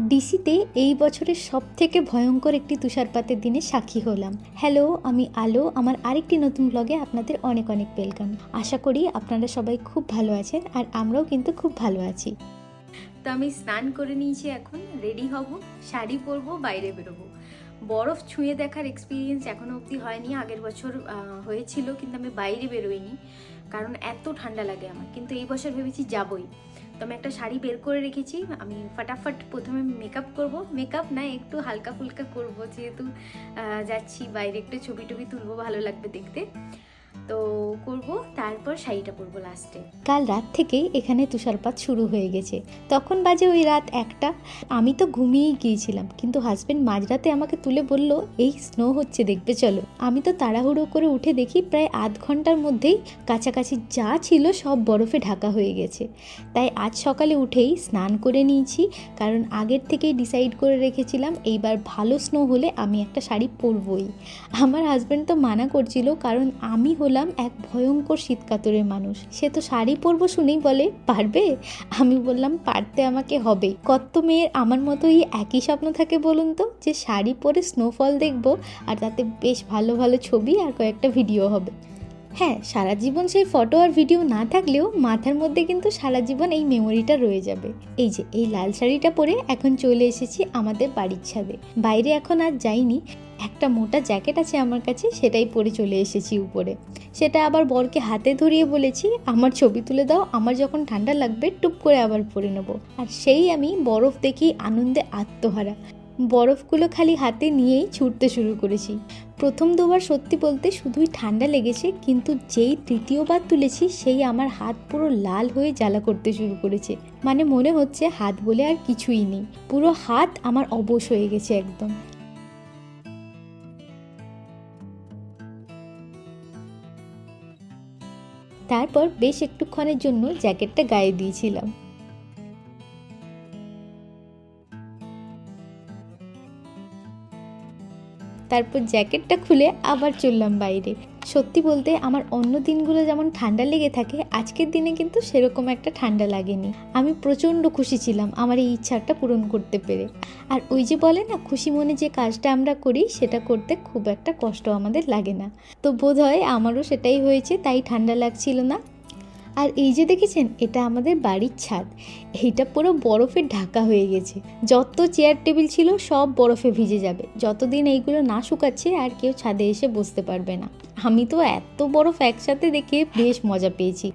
ডিসিতে এই বছরের সব থেকে ভয়ঙ্কর একটি তুষারপাতের দিনে সাক্ষী হলাম। হ্যালো, আমি আলো। আমার আরেকটি নতুন ব্লগে আপনাদের অনেক অনেক ওয়েলকাম আশা করি আপনারা সবাই খুব ভালো আছেন আর আমরাও কিন্তু খুব ভালো আছি। তো আমি স্নান করে নিয়েছি এখন রেডি হব, শাড়ি পরবো, বাইরে বেরোবো। বরফ ছুঁয়ে দেখার এক্সপিরিয়েন্স এখনও অবধি হয়নি। আগের বছর হয়েছিল কিন্তু আমি বাইরে বেরোইনি। কারণ এত ঠান্ডা লাগে আমার। কিন্তু এই বছর ভেবেছি যাবই। তো আমি একটা শাড়ি বের করে রেখেছি, আমি ফাটাফাট প্রথমে মেকআপ করব। মেকআপ না, একটু হালকা ফুলকা করব, যেহেতু যাচ্ছি বাইরে একটু ছবি টবি তুলবো, ভালো লাগবে দেখতে। তারপর শাড়িটা পরবো লাস্টে। কাল রাত থেকেই এখানে তুষারপাত শুরু হয়ে গেছে। তখন বাজে ওই রাত একটা। আমি তো ঘুমিয়েই গিয়েছিলাম, কিন্তু হাজবেন্ড মাঝরাতে আমাকে তুলে বলল, এই স্নো হচ্ছে, দেখবে চলো। আমি তো তাড়াহুড়ো করে উঠে দেখি প্রায় আধ ঘণ্টার মধ্যেই কাছাকাছি যা ছিল সব বরফে ঢাকা হয়ে গেছে। তাই আজ সকালে উঠেই স্নান করে নিয়েছি, কারণ আগের থেকেই ডিসাইড করে রেখেছিলাম এইবার ভালো স্নো হলে আমি একটা শাড়ি পরবই। আমার হাজব্যান্ড তো মানা করছিল, কারণ আমি হলাম এক ভয়ঙ্কর শীতকাতরের মানুষ। সে তো শাড়ি পরবো শুনেই বলে, পারবে? আমি বললাম, পারতে আমাকে হবে। কত মেয়ের আমার মতোই একই স্বপ্ন থাকে বলুন তো, যে শাড়ি পরে স্নোফল দেখব আর তাতে বেশ ভালো ভালো ছবি আর কয়েকটা ভিডিও হবে। হ্যাঁ সারা জীবন সেই ফটো আর ভিডিও না থাকলেও মাথার মধ্যে কিন্তু সারা জীবন এই মেমোরিটা রয়ে যাবে। এই যে, এই লাল শাড়িটা পরে এখন চলে এসেছি আমাদের বাড়ির ছাদে। বাইরে এখন আর যাইনি, একটা মোটা জ্যাকেট আছে আমার কাছে, সেটাই পরে চলে এসেছি উপরে। সেটা আবার বরকে হাতে ধরিয়ে বলেছি, আমার ছবি তুলে দাও, আমার যখন ঠান্ডা লাগবে টুপ করে আবার পরে নেব। আর সেই আমি বরফ দেখি আনন্দে আত্মহারা। বরফগুলো খালি হাতে নিয়েই ছুটতে শুরু করেছি। প্রথম দুবার সত্যি বলতে শুধুই ঠান্ডা লেগেছে, কিন্তু যেই তৃতীয়বার তুলেছি সেই আমার হাত পুরো লাল হয়ে জ্বালা করতে শুরু করেছে। মানে মনে হচ্ছে হাত বলে আর কিছুই নেই। পুরো হাত আমার অবশ হয়ে গেছে একদম। তারপর বেশ একটুক্ষণের জন্য জ্যাকেটটা গায়ে দিয়েছিলাম। তারপর জ্যাকেটটা খুলে আবার চললাম বাইরে। সত্যি বলতে আমার অন্য দিনগুলো যেমন ঠান্ডা লেগে থাকে, আজকের দিনে কিন্তু সেরকম একটা ঠান্ডা লাগেনি। আমি প্রচণ্ড খুশি ছিলাম আমার এই ইচ্ছাটা পূরণ করতে পেরে। আর ওই যে বলে না, খুশি মনে যে কাজটা আমরা করি, সেটা করতে খুব একটা কষ্ট আমাদের লাগে না। তো বোধ হয় আমারও সেটাই হয়েছে, তাই ঠান্ডা লাগছিল না। আর এই যে দেখেছেন, এটা আমাদের বাড়ির ছাদ। এইটা পুরো বরফে ঢাকা হয়ে গেছে। যত চেয়ার টেবিল ছিল, সব বরফে ভিজে যাবে। যতদিন এইগুলো না শুকাচ্ছে, আর কেউ ছাদে এসে বসতে পারবে না। আমি তো এত বরফ একসাথে দেখে বেশ মজা পেয়েছি।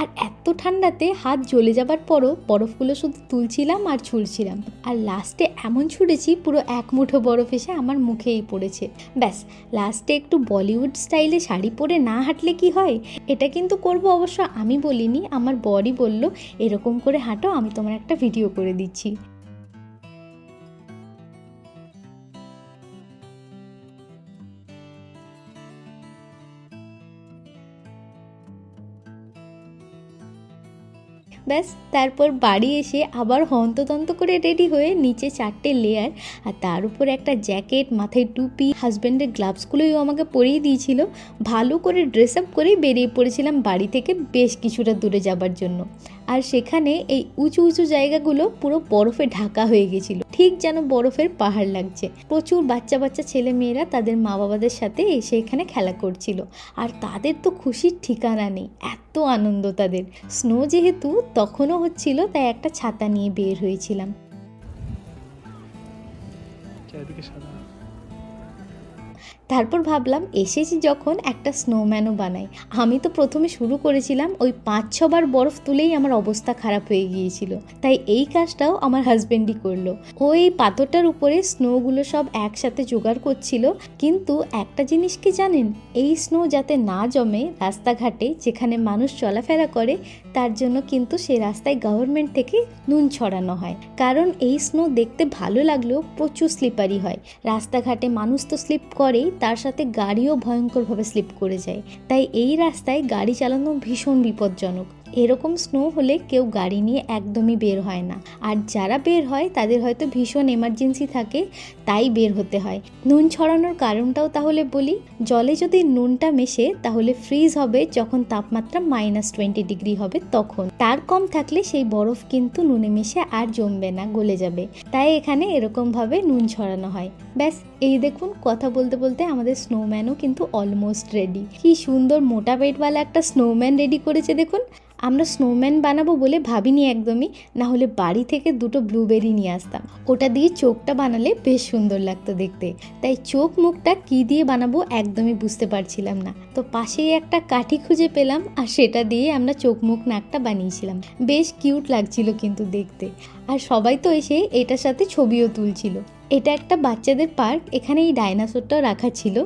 আর এত ঠান্ডাতে হাত জ্বলে যাবার পরও বরফগুলো শুধু তুলছিলাম আর ছুঁড়ছিলাম। আর লাস্টে এমন ছুঁড়েছি, পুরো এক মুঠো বরফ এসে আমার মুখেই পড়েছে। ব্যাস লাস্টে একটু বলিউড স্টাইলে শাড়ি পরে না হাঁটলে কি হয়? এটা কিন্তু করব অবশ্য আমি বলিনি, আমার বরই বলল, এরকম করে হাঁটো, আমি তোমার একটা ভিডিও করে দিচ্ছি। ব্যাস, তারপর বাড়ি এসে আবার হন্ততন্ত করে রেডি হয়ে নিচে চারটে লেয়ার আর তার উপর একটা জ্যাকেট মাথায় টুপি হাজব্যান্ডের গ্লাভসগুলোই আমাকে পরিয়ে দিয়েছিল। ভালো করে ড্রেস আপ করেই বেরিয়ে পড়েছিলাম বাড়ি থেকে বেশ কিছুটা দূরে যাবার জন্য। আর সেখানে এই উঁচু উঁচু জায়গাগুলো পুরো বরফে ঢাকা হয়ে গেছিল। ঠিক যেন বরফের পাহাড় লাগছে। প্রচুর বাচ্চা বাচ্চা ছেলে মেয়েরা তাদের মা বাবাদের সাথে এসে এখানে খেলা করছিল। আর তাদের তো খুশির ঠিকানা নেই, এত আনন্দ তাদের। স্নো যেহেতু, তখনও হচ্ছিল তাই একটা ছাতা নিয়ে বের হয়েছিলাম। চারিদিকে সাদা। তারপর ভাবলাম এসেছি যখন একটা স্নোম্যানও বানাই। আমি তো প্রথমে শুরু করেছিলাম ওই পাঁচ ছবার বরফ তুলেই আমার অবস্থা খারাপ হয়ে গিয়েছিল। তাই এই কাজটাও আমার হাজবেন্ডই করল। ও এই পাথরটার উপরে স্নোগুলো সব একসাথে জোগাড় করছিল। কিন্তু একটা জিনিস কি জানেন? এই স্নো যাতে না জমে রাস্তাঘাটে যেখানে মানুষ চলাফেরা করে, তার জন্য কিন্তু সে রাস্তায় গভর্নমেন্ট থেকে নুন ছড়ানো হয়। কারণ এই স্নো দেখতে ভালো লাগলেও প্রচুর স্লিপারি হয়। রাস্তাঘাটে মানুষ তো স্লিপ করেই তার সাথে গাড়িও ভয়ঙ্করভাবে স্লিপ করে যায়। তাই এই রাস্তায় গাড়ি চালানো ভীষণ বিপজ্জনক। এরকম স্নো হলে কেউ গাড়ি নিয়ে একদমই বের হয় না। আর যারা বের হয়, তাদের হয়তো ভীষণ এমার্জেন্সি থাকে, তাই বের হতে হয়। নুন ছড়ানোর কারণটাও তাহলে বলি, জলে যদি নুনটা মেশে, তাহলে ফ্রিজ হবে যখন তাপমাত্রা মাইনাস টোয়েন্টি ডিগ্রি হবে তখন। তার কম থাকলে সেই বরফ কিন্তু নুনে মিশে আর জমবে না, গলে যাবে। তাই এখানে এরকমভাবে নুন ছড়ানো হয়। ব্যাস, এই দেখুন, কথা বলতে বলতে আমাদের স্নোম্যানও কিন্তু অলমোস্ট রেডি কি সুন্দর মোটা পেটওয়ালা একটা স্নোম্যান রেডি করেছে দেখুন। আমরা স্নোম্যান বানাবো বলে ভাবিনি একদমই না হলে বাড়ি থেকে দুটো ব্লুবেরি নিয়ে আসতাম। ওটা দিয়ে চোখটা বানালে বেশ সুন্দর লাগতো দেখতে। তাই চোখ মুখটা কি দিয়ে বানাবো একদমই বুঝতে পারছিলাম না। তো পাশেই একটা কাঠি খুঁজে পেলাম, আর সেটা দিয়ে আমরা চোখ মুখ নাকটা বানিয়েছিলাম। বেশ কিউট লাগছিল কিন্তু দেখতে। আর সবাই তো এসে এটার সাথে ছবিও তুলছিল। এটা একটা বাচ্চাদের পার্ক, এখানে এই ডাইনাসোরটাও রাখা ছিল।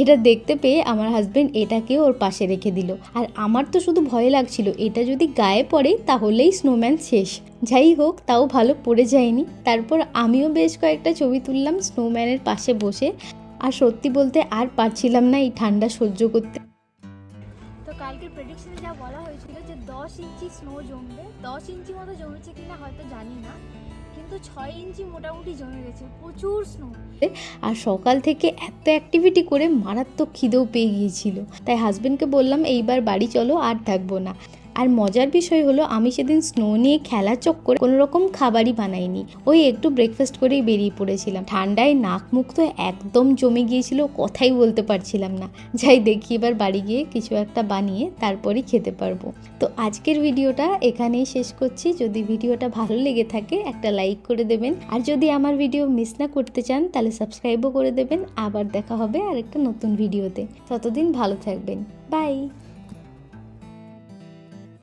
এটা দেখতে পেয়ে আমার হাজবেন্ড এটাকেও ওর পাশে রেখে দিল। আর আমার তো শুধু ভয় লাগছিল, এটা যদি গায়ে পড়ে তাহলেই স্নোম্যান শেষ। যাই হোক, তাও ভালো পড়ে যায়নি। তারপর আমিও বেশ কয়েকটা ছবি তুললাম স্নোম্যানের পাশে বসে। আর সত্যি বলতে আর পারছিলাম না এই ঠান্ডা সহ্য করতে। তো কালকের প্রেডিকশনে যা বলা হয়েছিল যে দশ ইঞ্চি স্নো জমবে, দশ ইঞ্চি মতো জমেছে কিনা হয়তো জানি না। কিন্তু ছয় ইঞ্চি মোটামুটি জমে গেছে, প্রচুর স্নো আর সকাল থেকে এত অ্যাক্টিভিটি করে মারাত্মক খিদেও পেয়ে গিয়েছিল। তাই হাজবেন্ডকে বললাম, এইবার বাড়ি চলো, আর থাকব না। আর মজার বিষয় হলো, আমি সেদিন স্নো নিয়ে খেলা চক্করে কোনো রকম খাবারই বানাইনি। ওই একটু ব্রেকফাস্ট করেই বেরিয়ে পড়েছিলাম। ঠান্ডায় নাক মুখ তো একদম জমে গিয়েছিল, কথাই বলতে পারছিলাম না। যাই দেখি এবার বাড়ি গিয়ে কিছু একটা বানিয়ে তারপরই খেতে পারব। তো আজকের ভিডিওটা এখানেই শেষ করছি। যদি ভিডিওটা ভালো লেগে থাকে, একটা লাইক করে দেবেন। আর যদি আমার ভিডিও মিস না করতে চান, তাহলে সাবস্ক্রাইবও করে দেবেন। আবার দেখা হবে আর একটা নতুন ভিডিওতে। ততদিন ভালো থাকবেন। বাই